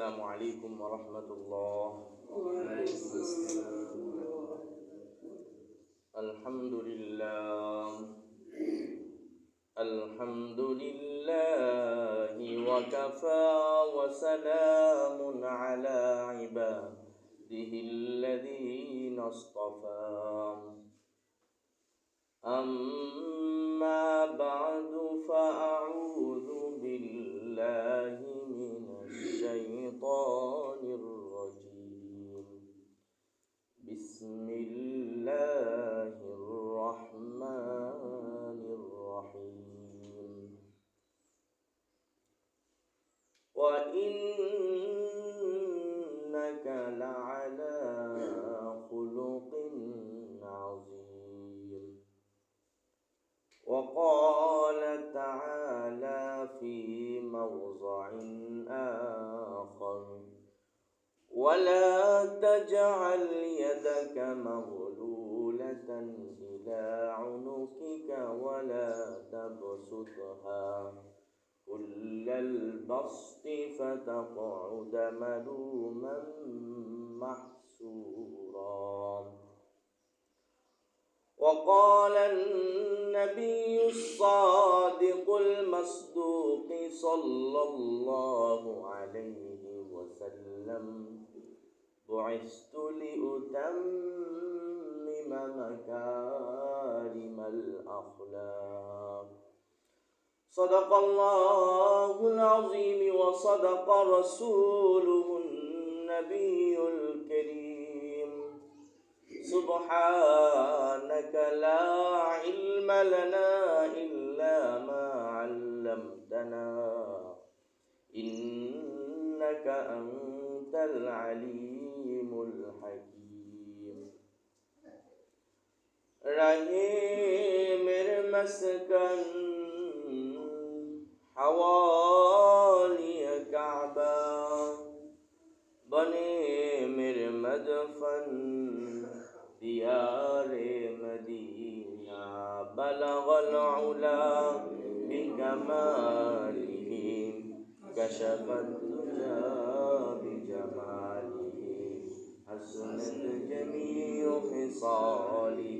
السلام عليكم ورحمة الله. الحمد لله. الحمد لله وكفى وسلام على عباده الذين اصطفى. أما بعد فأعوذ تجعل يدك مغلولة إلى عنقك ولا تبسطها. كل البسط فتقعد ملوما محسورا. وقال النبي الصادق المصدوق صلى الله عليه وسلم بعثت لأتمم مكارم الأخلاق. صدق الله العظيم وصدق رسوله النبي الكريم. سبحانك لا علم لنا إلا ما علمتنا. إنك أنت العليم. رحيم المسكن حوالي كعبة بني مر مدفن ديار مدينة بلغ العلا بکماله کشفت بجماله حسنت جميع خصاله.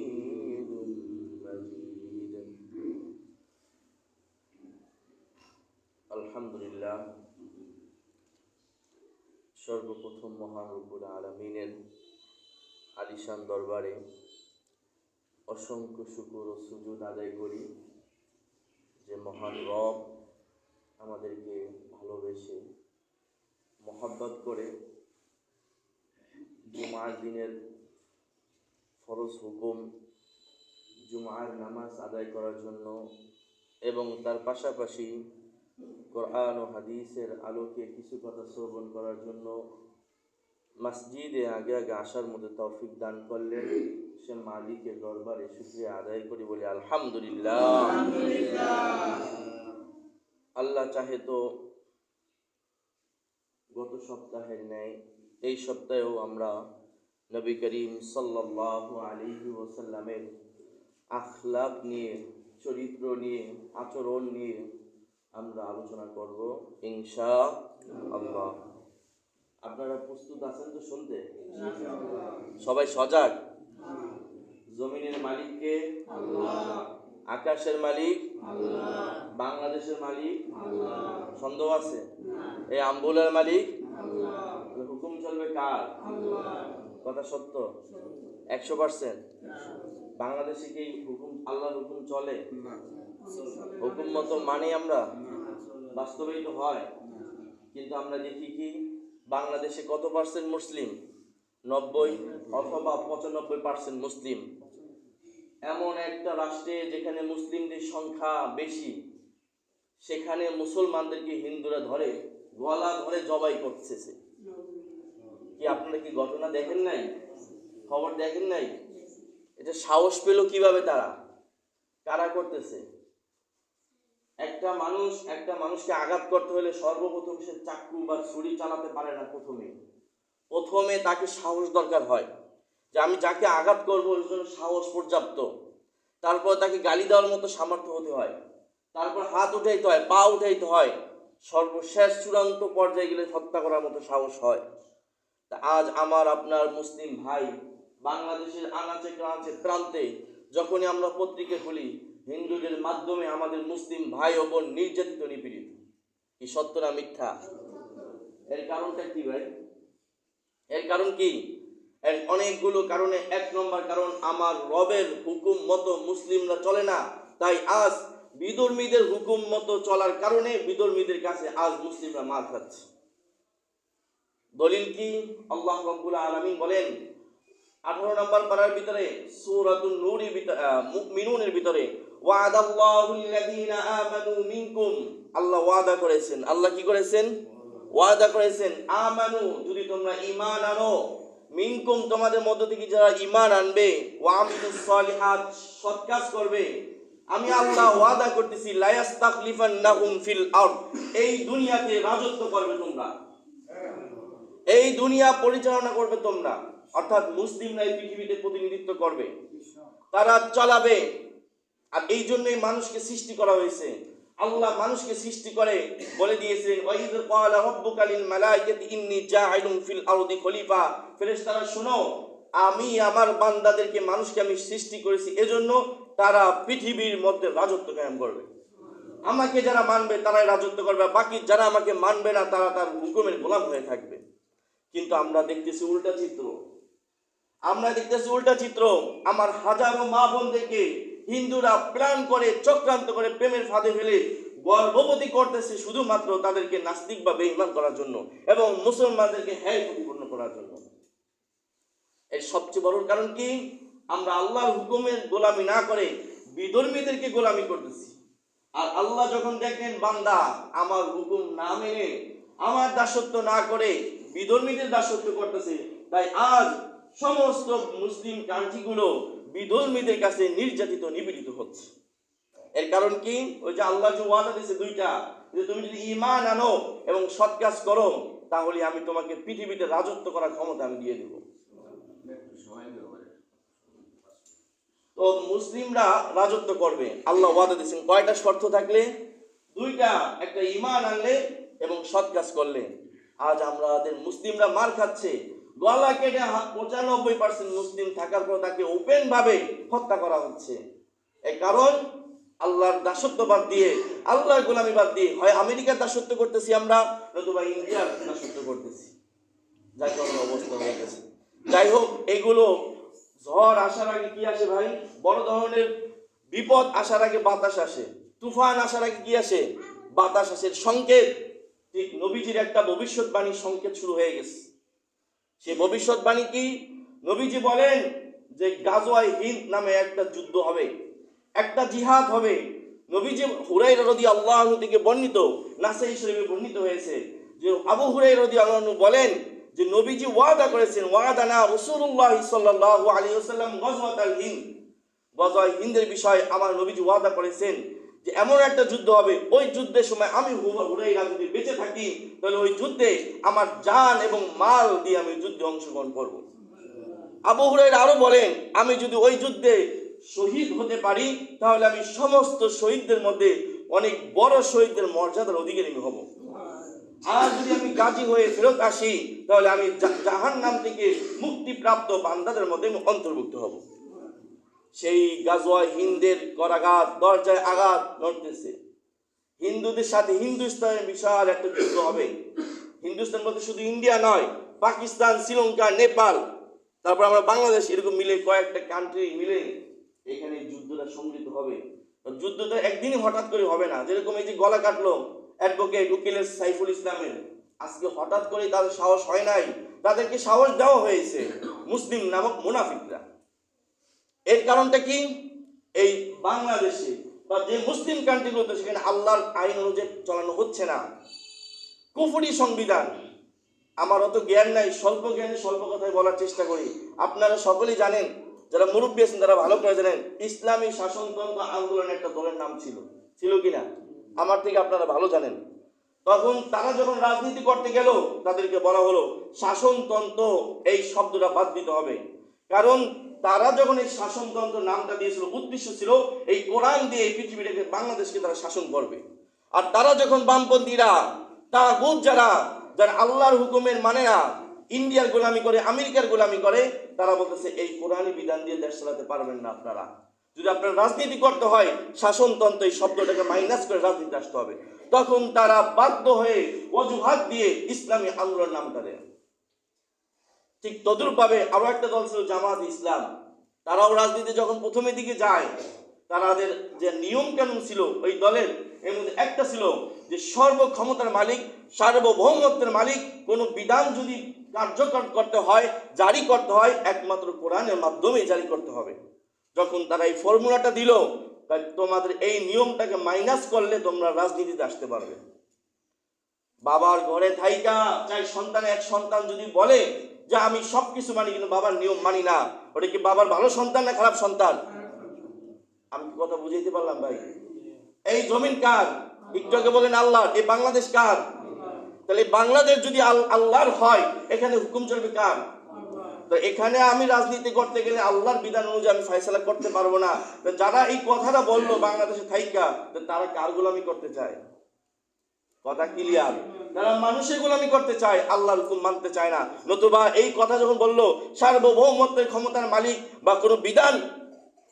সর্বপ্রথম মহান রব্বুল আলমিনের আলিশান দরবারে অসংখ্য শুকুর ও সুজুদ আদায় করি যে মহান রব আমাদেরকে ভালোবেসে মহাব্বত করে জুমার দিনের ফরজ হুকুম, জুমার নামাজ আদায় করার জন্য এবং তার পাশাপাশি কোরআন ও হাদিসের আলোকে কিছু কথা শ্রবণ করার জন্য মসজিদে আগে আগে আসার মধ্যে তৌফিক দান করলেন। সে মালিকের দরবারে শুক্রিয়া আদায় করি, বলে আলহামদুলিল্লাহ। আল্লাহ চাহে তো গত সপ্তাহের ন্যায়, এই সপ্তাহেও আমরা নবী করিম সাল্লাল্লাহু আলাইহি ওয়াসাল্লামের আখলাক নিয়ে, চরিত্র নিয়ে, আচরণ নিয়ে আমরা আলোচনা করব ইনশা আল্লাহ আপনারা প্রস্তুত আছেন তো শুনতে? সবাই সজাগ? জমিনের মালিককে? আকাশের মালিক? বাংলাদেশের মালিক? সন্দেহ আছে? এই আম্বুলের মালিক? হুকুম চলবে কার? কথা সত্য? একশো পার্সেন্ট। বাংলাদেশে কি হুকুম আল্লাহর হুকুম চলে? হুকুম মতো মানে আমরা? বাস্তবেই তো হয়। কিন্তু আমরা দেখি কি, বাংলাদেশে কত পার্সেন্ট মুসলিম? নব্বই অথবা পঁচানব্বই পার্সেন্ট মুসলিম। এমন একটা রাষ্ট্রে যেখানে মুসলিমদের সংখ্যা বেশি, সেখানে মুসলমানদেরকে হিন্দুরা ধরে, গলা ধরে জবাই করতেছে। কি আপনারা কি ঘটনা দেখেন নাই? খবর দেখেন নাই? এটা সাহস পেল কীভাবে তারা? কারা করতেছে? একটা মানুষ, একটা মানুষকে আঘাত করতে হলে সর্বপ্রথম সে চাকু বা ছুরি চালাতে পারে না প্রথমে। প্রথমে তাকে সাহস দরকার হয় যে আমি যাকে আঘাত করব, ওর জন্য সাহস পর্যাপ্ত। তারপর তাকে গালি দেওয়ার মতো সামর্থ্য হতে হয়। তারপর হাত উঠাইতে হয়, পা উঠাইতে হয়। সর্বশেষ চূড়ান্ত পর্যায়ে গেলে হত্যা করার মতো সাহস হয়। তা আজ আমার আপনার মুসলিম ভাই বাংলাদেশের আনাচে কানাচে প্রান্তে যখনই আমরা পত্রিকা খুলি হিন্দুদের মাধ্যমে আমাদের মুসলিম ভাই ও বোন নির্যাতিত, নিপীড়িত। কি সত্য না মিথ্যা? এর কারণটা কি ভাই? এর কারণ কি? এর অনেকগুলো কারণে, এক নম্বর কারণ, আমার রবের হুকুম মতো মুসলিমরা চলে না। তাই আজ বিধর্মীদের হুকুম মতো চলার কারণে বিধর্মীদের কাছে আজ মুসলিমরা মার খাচ্ছে। দলিল কি? আল্লাহ রব্বুল আলামিন বলেন, আঠারো নম্বর পারার ভিতরে, সূরাতুন নূরের ভিতরে মুমিনুনের ভিতরে আল্লাহ ওয়াদা করেছেন। আল্লাহ কি করেছেন? ওয়াদা করেছেন। আমানু, যদি তোমরা ঈমান আনো, মিনকুম তোমাদের মধ্য থেকে যারা ঈমান আনবে, ওয়া আমিলুস সলিহাত, সৎ কাজ করবে। আমি আল্লাহ ওয়াদা করতেছি, লায়াস্তাখলিফান্নাহুম ফিল আরদ। এই দুনিয়াতে রাজত্ব করবে তোমরা। এই দুনিয়া পরিচালনা করবে তোমরা। অর্থাৎ মুসলিমরা এই পৃথিবীতে প্রতিনিধিত্ব করবে। তারা চালাবে। আর এই জন্যই মানুষকে সৃষ্টি করা হয়েছে। আল্লাহ মানুষকে সৃষ্টি করে, বলে দিয়েছেন ফেরেশতারা, শোনো, আমি আমার বান্দাদেরকে মানুষকে আমি সৃষ্টি করেছি, এজন্য তারা পৃথিবীর মধ্যে রাজত্ব কায়েম করবে। আমাকে যারা মানবে, তারাই রাজত্ব করবে বাকি যারা আমাকে মানবে না, তারা তার হুকুমের গোলাম হয়ে থাকবে। কিন্তু আমরা দেখতেছি উল্টা চিত্র। আমরা দেখতেছি উল্টা চিত্র। আমার হাজারো মা বোনদেরকে হিন্দুরা প্ল্যান করে, চক্রান্ত করে, প্রেমের ফাঁদে ফেলে গর্ভবতী করতেছে শুধুমাত্র তাদেরকে নাস্তিক বা বেঈমান করার জন্য এবং মুসলমানদেরকে হ্যায় প্রতিপন্ন করার জন্য। এর সবচেয়ে বড় কারণ কি? আমরা আল্লাহর হুকুমের গোলামি না করে বিধর্মীদেরকে গোলামি করতেছি। আর আল্লাহ যখন দেখেন, বান্দা, আমার হুকুম না মেনে, আমার দাসত্ব না করে বিধর্মীদের দাসত্ব করতেছে, তাই আজ সমস্ত মুসলিম কান্ট্রিগুলো বিধর্মীদের কাছে নির্যাতিত, নিপীড়িত হচ্ছে। এর কারণ কি? ওই যে আল্লাহ যে ওয়াদা দিয়েছে দুইটা, যে তুমি যদি ইমান আনো এবং সৎ কাজ করো, তাহলে আমি তোমাকে পৃথিবীতে রাজত্ব করার ক্ষমতা আমি দিয়ে দেবো। তো মুসলিমরা রাজত্ব করবে। আল্লাহ ওয়াদা দিয়েছেন। কয়টা শর্ত থাকলে? দুইটা, একটা ঈমান আনলে এবং সৎ কাজ করলে। আজ আমাদের মুসলিমরা মার খাচ্ছে। গলা কেটে পঁচানব্বই পার্সেন্ট মুসলিম থাকার পর তাকে ওপেন ভাবে হত্যা করা হচ্ছে। এই কারণ আল্লাহর দাসত্ব বাদ দিয়ে, আল্লাহর গোলামি বাদ দিয়ে। হয় আমেরিকার দাসত্ব করতেছি আমরা, নতুবা ইন্ডিয়ার দাসত্ব করতেছি। যার কারণে অবস্থা হয়ে গেছে। যাই হোক, এগুলো ঝড় আসার আগে কি আসে ভাই? বড় ধরনের বিপদ আসার আগে বাতাস আসে। তুফান আসার আগে কি আসে? বাতাস আসে। সংকেত। ঠিক নবীজির একটা ভবিষ্যৎবাণী সংকেত শুরু হয়ে গেছে। সে ভবিষ্যৎবাণী কি? নবীজি বলেন যে গাজওয়াই হিন্দ নামে একটা যুদ্ধ হবে, একটা জিহাদ হবে। নবীজি হুরাই রদি আল্লাহ থেকে বর্ণিত, নাসাই শরীফে বর্ণিত হয়েছে যে আবু হুরাই রদি আল্লাহ বলেন যে নবীজি ওয়াদা করেছেন, ওয়াদানা রসুল্লাহ সাল্লাহ আলী আসাল্লাম গজওয়াত আল হিন্দ। গজওয়াই হিন্দের বিষয়ে আমার নবীজি ওয়াদা করেছেন যে এমন একটা যুদ্ধ হবে, ওই যুদ্ধের সময় আমি হুরাইরা যদি বেঁচে থাকি, তাহলে ওই যুদ্ধে আমার জান এবং মাল দিয়ে আমি যুদ্ধে অংশগ্রহণ করব। আবু হুরাইরা আরও বলেন, আমি যদি ওই যুদ্ধে শহীদ হতে পারি, তাহলে আমি সমস্ত শহীদদের মধ্যে অনেক বড় শহীদদের মর্যাদার অধিকারী আমি হব। আর যদি আমি গাজী হয়ে ফেরত আসি, তাহলে আমি জাহান নাম থেকে মুক্তিপ্রাপ্ত বান্দাদের মধ্যে অন্তর্ভুক্ত হব। সেই গাজওয়া হিন্দের করাঘাত, দরজায় আঘাত নড়তেছে হিন্দুদের সাথে হিন্দুস্তানের বিশাল একটা যুদ্ধ হবে। হিন্দুস্তান বলতে শুধু ইন্ডিয়া নয়, পাকিস্তান, শ্রীলঙ্কা, নেপাল। তারপর আমরা বাংলাদেশ এরকম মিলে কয়েকটা কান্ট্রি মিলে এখানে যুদ্ধটা সংগৃহীত হবে। যুদ্ধ তো একদিনই হঠাৎ করে হবে না। যেরকম এই যে গলা কাটলো অ্যাডভোকেট উকিলের সাইফুল ইসলামের, আজকে হঠাৎ করে তাদের সাহস হয় নাই। তাদেরকে সাহস দেওয়া হয়েছে মুসলিম নামক মুনাফিকরা। এর কারণটা কি? এই বাংলাদেশে বা যে মুসলিম কান্ট্রিগুলোতে সেখানে আল্লাহর আইন অনুযায়ী চালানো হচ্ছে না। কুফুরি সংবিধান, আমার অত জ্ঞান নাই, স্বল্প জ্ঞানে স্বল্প কথায় বলার চেষ্টা করি। আপনারা সকলেই জানেন, যারা মুরব্বী আছেন, তারা ভালো করে জানেন, ইসলামী শাসনতন্ত্র আন্দোলনের একটা দলের নাম ছিল। ছিল কিনা আমার থেকে আপনারা ভালো জানেন। তখন তারা যখন রাজনীতি করতে গেল, তাদেরকে বলা হলো, শাসনতন্ত্র, এই শব্দটা বাদ দিতে হবে। কারণ তারা যখন এই শাসনতন্ত্র নামটা দিয়েছিল, উদ্দেশ্য ছিল এই কোরআন দিয়ে এই পৃথিবীটাকে বাংলাদেশকে তারা শাসন করবে। আর তারা যখন বামপন্থীরা, তাগুত যারা যারা আল্লাহর হুকুমের মানে না, ইন্ডিয়ার গোলামি করে, আমেরিকার গোলামি করে, তারা বলতেছে, এই কোরআনী বিধান দিয়ে দেশ চালাতে পারবেন না আপনারা। যদি আপনার রাজনীতি করতে হয় শাসনতন্ত্র এই শব্দটাকে মাইনাস করে রাজনীতি আসতে হবে। তখন তারা বাধ্য হয়ে অজুহাত দিয়ে ইসলামী আন্দোলন নামটা দেয়। ঠিক তদুরূপভাবে আরও একটা দল ছিল জামাত ইসলাম। তারাও রাজনীতি যখন প্রথমের দিকে যায় তাদের যে নিয়ম কানুন ছিল ওই দলের এর মধ্যে একটা ছিল যে সর্বক্ষমতার মালিক, সার্বভৌমত্বের মালিক, কোনো বিধান যদি কার্যকর করতে হয়, জারি করতে হয়, একমাত্র কোরআনের মাধ্যমেই জারি করতে হবে। যখন তারা এই ফর্মুলাটা দিল তোমাদের এই নিয়মটাকে মাইনাস করলে তোমরা রাজনীতিতে আসতে পারবে। বাবার ঘরে থাইকা, চাই সন্তান, এক সন্তান যদি বলে যে আমি সব কিছু মানি, কিন্তু বাবার নিয়ম মানি না। ওটা কি বাবার ভালো সন্তান না খারাপ সন্তান? আমি কি কথা বুঝাইতে পারলাম ভাই? এই জমিন কার? আগে বলেন আল্লাহ এই বাংলাদেশ কার? তাহলে বাংলাদেশ যদি আল- আল্লাহর হয়, এখানে হুকুম চলবে কার? তো এখানে আমি রাজনীতি করতে গেলে আল্লাহর বিধান অনুযায়ী আমি ফয়সালা করতে পারব না। যারা এই কথাটা বলল বাংলাদেশে থাইকা, তো তারা কার গোলামি করতে চায়? কথা ক্লিয়ার তারা মানুষের গোলামি করতে চায় আল্লাহর হুকুম মানতে চায় না। নতুবা এই কথা যখন বলল, সার্বভৌমত্বের ক্ষমতার মালিক বা কোনো বিধান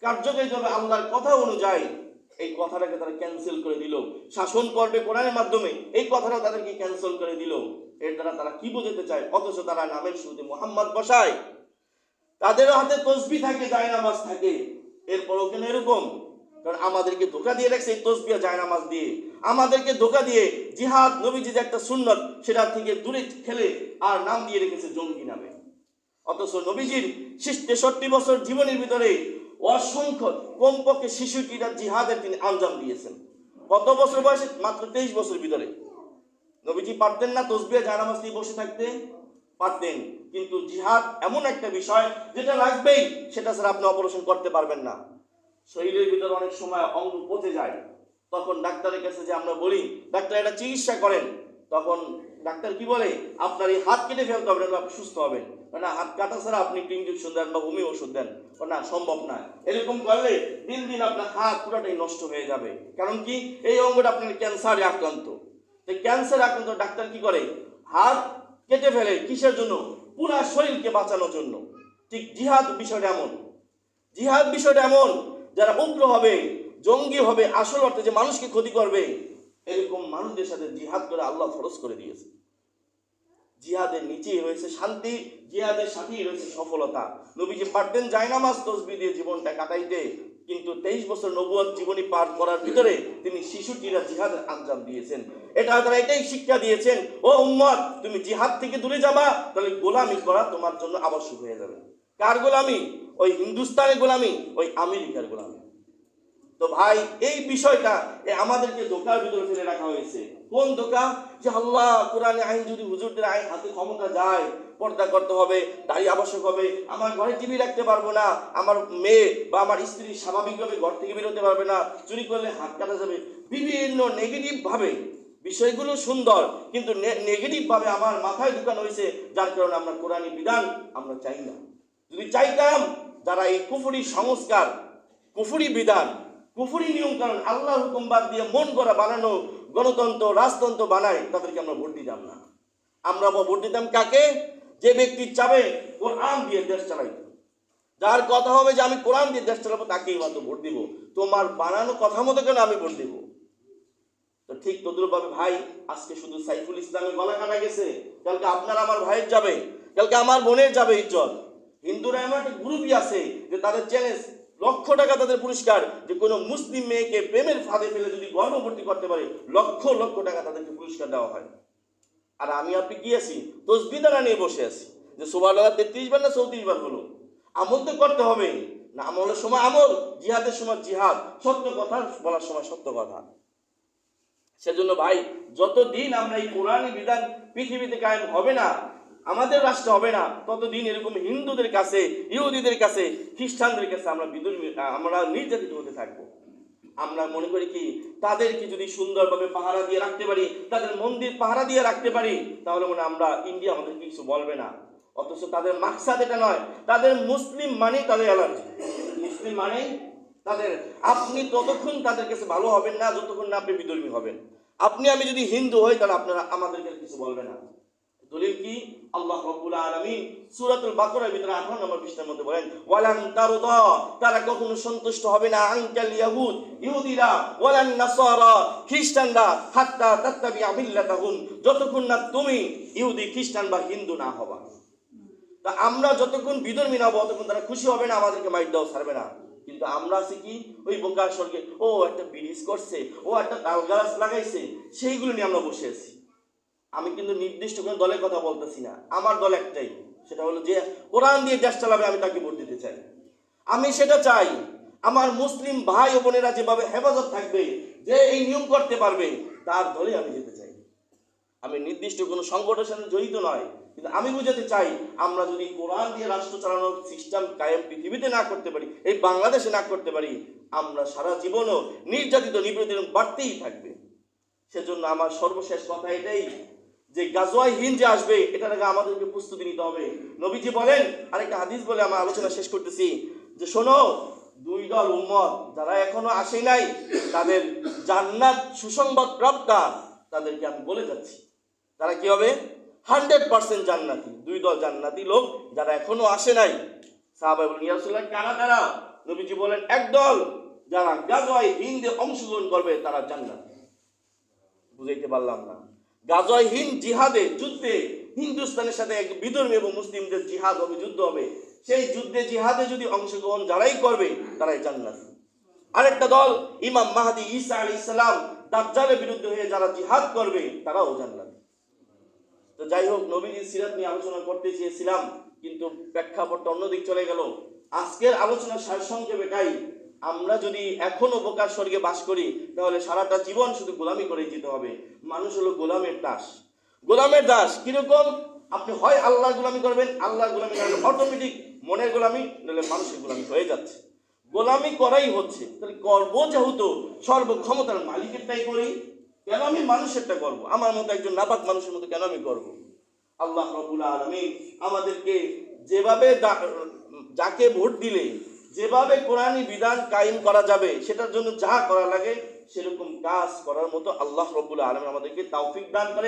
কার্যকরী হবে আল্লাহর কথা অনুযায়ী এই কথাটাকে তারা ক্যান্সেল করে দিল। শাসন করবে কোরআনের মাধ্যমে এই কথাটা তাদেরকে ক্যান্সেল করে দিল। এর দ্বারা তারা কি বোঝাতে চায়? অথচ তারা নামের শুরুতে মোহাম্মদ বসায়। তাদের হাতে তসবি থাকে, জায়নামাজ থাকে। এরপরও কেন এরকম? কারণ আমাদেরকে ধোকা দিয়ে রাখছে এই তসবি জায়নামাজ দিয়ে। আমাদেরকে ধোকা দিয়ে জিহাদ নবীজি যে একটা সুন্নত, সেটা থেকে দূরে খেলে আর নাম দিয়ে রেখেছে জঙ্গি নামে। অথচ নবীজির তেষট্টি বছর জীবনের ভিতরে অসংখ্য কমপক্ষে শিশু শিশুটিরা জিহাদের তিনি আঞ্জাম দিয়েছেন। কত বছর বয়সে? মাত্র তেইশ বছর ভিতরে। নবীজি পারতেন না তসবিয়া জানামাজ নিয়ে বসে থাকতে। পারতেন। কিন্তু জিহাদ এমন একটা বিষয় যেটা লাগবেই, সেটা স্যার আপনি অপারেশন করতে পারবেন না। শরীরের ভিতরে অনেক সময় অঙ্গ পচে যায়। তখন ডাক্তারের কাছে যে আমরা বলি, ডাক্তার এটা চিকিৎসা করেন। তখন ডাক্তার কি বলে, আপনার এই হাত কেটে ফেলতে হবে আপনি সুস্থ হবেন। না, হাত কাটা ছাড়া আপনি একটু ইঞ্জেকশন দেন বা হোমিও ওষুধ দেন। না, সম্ভব না। এরকম করলে দিন দিন আপনার হাত পুরোটাই নষ্ট হয়ে যাবে। কারণ কি? এই অঙ্গটা আপনার ক্যান্সারে আক্রান্ত। তো ক্যান্সার আক্রান্ত ডাক্তার কি করে? হাত কেটে ফেলে কিসের জন্য? পুরা শরীরকে বাঁচানোর জন্য। ঠিক জিহাদ বিষয়টা এমন। জিহাদ বিষয়টা এমন, যারা উগ্র হবে জঙ্গি হবে আসল অর্থে যে মানুষকে ক্ষতি করবে, এরকম মানুষদের সাথে জিহাদ করে আল্লাহ ফরজ করে দিয়েছে। জিহাদের নিচেই রয়েছে শান্তি, জিহাদের সাথেই রয়েছে সফলতা। নবীজি পারতেন জায়নামাজ তসবি দিয়ে জীবনটা কাটাইতে, কিন্তু তেইশ বছর নবুয়াদ জীবনী পার করার ভিতরে তিনি শিশুটিরা জিহাদের আঞ্জাম দিয়েছেন। এটা তারা এটাই শিক্ষা দিয়েছেন, ও উম্মত, তুমি জিহাদ থেকে দূরে যাবা, তাহলে গোলামি করা তোমার জন্য আবশ্যক হয়ে যাবে। কার গোলামি? ওই হিন্দুস্তানের গোলামি, ওই আমেরিকার গোলামি। তো ভাই, এই বিষয়টা আমাদেরকে ধোকার ভিতরে ফেলে রাখা হয়েছে। কোন ধোকা যে আল্লাহ, কোরআনে আইন যদি হুজুরদের আইন হাতে ক্ষমতা যায়, পর্দা করতে হবে, দাড়ি আবশ্যক হবে, আমার ঘরে টিভি রাখতে পারব না, আমার মেয়ে বা আমার স্ত্রী স্বাভাবিকভাবে ঘর থেকে বেরোতে পারবে না, চুরি করলে হাত কাটা যাবে। বিভিন্ন নেগেটিভ ভাবে, বিষয়গুলো সুন্দর, কিন্তু নেগেটিভ ভাবে আমার মাথায় ঢুকানো হয়েছে, যার কারণে আমরা কোরআনী বিধান আমরা চাই না। যদি চাইতাম, যারা এই কুফুরি সংস্কার, কুফুরি বিধান কুফুরি নিয়ম কারণ আল্লাহ হুকুম বাদ দিয়ে মন করা বানানো গণতন্ত্র, রাজতন্ত্র বানায় তাদেরকে আমরা ভোট দিতাম না। আমরা ভোট দিতাম কাকে? যে ব্যক্তি চাবে, কোরআন দিয়ে দেশ চালাইতে। যার কথা হবে যে আমি কোরআন দিয়ে দেশ চালাবো, তাকেই মাত্র ভোট দিব। তোমার বানানো কথা মতো কেন আমি ভোট দিব? তো ঠিক তদ্রুপভাবে, ভাই, আজকে শুধু সাইফুল ইসলামের গলা কাটা গেছে। কালকে আপনার আমার ভাইয়ের যাবে, কালকে আমার বোনের যাবে ইজ্জত। হিন্দুরা এমন একটা গ্রুপই আছে যে তাদের চ্যালেঞ্জ লক্ষ টাকা তাদের পুরস্কার যে কোনো মুসলিম মেয়েকে প্রেমের ফাঁদে ফেলে যদি গর্ভবর্তী করতে পারে, লক্ষ লক্ষ টাকা তাদেরকে পুরস্কার দেওয়া হয়। আর আমি আপনি কি আছি? তসবিদানা নিয়ে বসে আছি। যে সোবার লাগা তেত্রিশ বার না চৌত্রিশ বার হলো? আমল তো করতে হবে। না আমলের সময় আমল, জিহাদের সময় জিহাদ। সত্য কথা বলার সময় সত্য কথা। সেজন্য ভাই, যতদিন আমরা এই কোরআনী বিধান পৃথিবীতে কায়েম হবে না আমাদের রাষ্ট্র হবে না। ততদিন এরকম হিন্দুদের কাছে, ইহুদিদের কাছে, খ্রিস্টানদের কাছে আমরা বিদুর্মী আমরা নির্যাতিত হতে থাকব। আমরা মনে করি কি, তাদেরকে যদি সুন্দরভাবে পাহারা দিয়ে রাখতে পারি, তাদের মন্দির পাহারা দিয়ে রাখতে পারি, তাহলে মনে আমরা, ইন্ডিয়া আমাদের কিছু বলবে না। অথচ তাদের মাকসাদ এটা নয়, তাদের মুসলিম মানে তাদের অ্যালার্জি মুসলিম মানে তাদের, আপনি ততক্ষণ তাদের কাছে ভালো হবেন না, যতক্ষণ না আপনি বিধর্মী হবেন। আপনি, আমি যদি হিন্দু হই, তাহলে আপনারা আমাদেরকে কিছু বলবে না। দলিল কি? আল্লাহ রাব্বুল আলামিন সূরাতুল বাকারার ভিতরে 18 নম্বর পৃষ্ঠার মধ্যে বলেন, ওয়ালান তারদা তারা কখনো সন্তুষ্ট হবে না, আনকাল ইয়াহুদ, ইহুদিরা, ওয়ালান নাসারা, খ্রিস্টানরা, হাত্তা তাত্তাবি মিল্লাতাহুম, যতক্ষণ না তুমি ইহুদি, খ্রিস্টান বা হিন্দু না হবা। তা আমরা যতক্ষণ বিধর্মী না হব ততক্ষণ তারা খুশি হবে না, আমাদেরকে মাইট দাও ছাড়বে না। কিন্তু আমরা আছি কি? ওই বোকার স্বর্গে। ও, একটা ব্রিজ করছে, ও একটা তাল গাছ লাগাইছে, সেইগুলো নিয়ে আমরা বসে আছি। আমি কিন্তু নির্দিষ্ট কোনো দলের কথা বলতেছি না। আমার দল একটাই। সেটা হলো যে কোরআন দিয়ে দেশ চালাবে, আমি তাকে ভোট দিতে চাই। আমি সেটা চাই। আমার মুসলিম ভাই ও বোনেরা যেভাবে হেফাজত থাকবে, যে এই নিয়ম করতে পারবে, তার দলে আমি যেতে চাই। আমি নির্দিষ্ট কোনো সংগঠনের সাথে জড়িত নয়, কিন্তু আমি বুঝাতে চাই, আমরা যদি কোরআন দিয়ে রাষ্ট্র চালানোর সিস্টেম কায়েম পৃথিবীতে না করতে পারি, এই বাংলাদেশে না করতে পারি, আমরা সারা জীবনও নির্যাতিত, নিপীড়িত বাড়তেই থাকবে। সেজন্য আমার সর্বশেষ কথা এটাই যে গাজওয়াই হিন্দ যে আসবে, এটার আগে আমাদেরকে প্রস্তুতি নিতে হবে। নবীজি বলেন, আরেকটা হাদিস বলে আমার আলোচনা শেষ করতেছি, যে শোনো, দুই দল উম্মত, যারা এখনও আসে নাই, তাদের জান্নাত সুসংবাদ প্রাপ্তা, তাদেরকে আমি বলে যাচ্ছি। তারা কি হবে? হান্ড্রেড পার্সেন্ট জান্নাতি, দুই দল জান্নাতি লোক যারা এখনও আসে নাই। সাহাবাই বলেন ইয়ারসুল্লাহ কারা তারা? নবীজি বলেন একদল যারা গাজওয়াই হিন্দে অংশগ্রহণ করবে, তারা জান্নাত। বুঝাইতে পারলাম না। গাজওয়াহীন জিহাদে যুদ্ধে হিন্দুস্তানের সাথে এক বিধর্মী এবং মুসলিমদের জিহাদ হবে, যুদ্ধ হবে। সেই যুদ্ধে জিহাদে যদি অংশগ্রহণ যারাই করবে, তারাই জান্নাত। আরেকটা দল, ইমাম মাহাদি ঈসা আলী ইসলাম দাজ্জালের বিরুদ্ধে হয়ে যারা জিহাদ করবে, তারাও জান্নাত। তো যাই হোক নবীজির সিরাত নিয়ে আলোচনা করতে চেয়েছিলাম, কিন্তু প্রেক্ষাপটটা অন্যদিক চলে গেল। আজকের আলোচনার সারসংক্ষেপে এটাই আমরা যদি এখনও বোকার স্বর্গে বাস করি, তাহলে সারাটা জীবন শুধু গোলামি করে যেতে হবে। মানুষ হলো গোলামের দাস। গোলামের দাস, কীরকম? আপনি হয় আল্লাহ গোলামি করবেন আল্লাহ গোলামি করলে অটোমেটিক মনের গোলামি, নাহলে মানুষের গোলামি হয়ে যাচ্ছে। গোলামি করাই হচ্ছে। তাহলে করব যেহেতু, সর্বক্ষমতার মালিকেরটাই করি। কেন আমি মানুষেরটা করব আমার মতো একজন নাপাক মানুষের মতো কেন আমি করব আল্লাহ রবুল আলমিন আমাদেরকে যেভাবে যাকে ভোট দিলে যেভাবে কোরআনী বিধান কায়েম করা যাবে, সেটার জন্য যা করা লাগে, সেরকম কাজ করার মতো আল্লাহ রবুল্লা আলম আমাদেরকে তাওফিক দান করে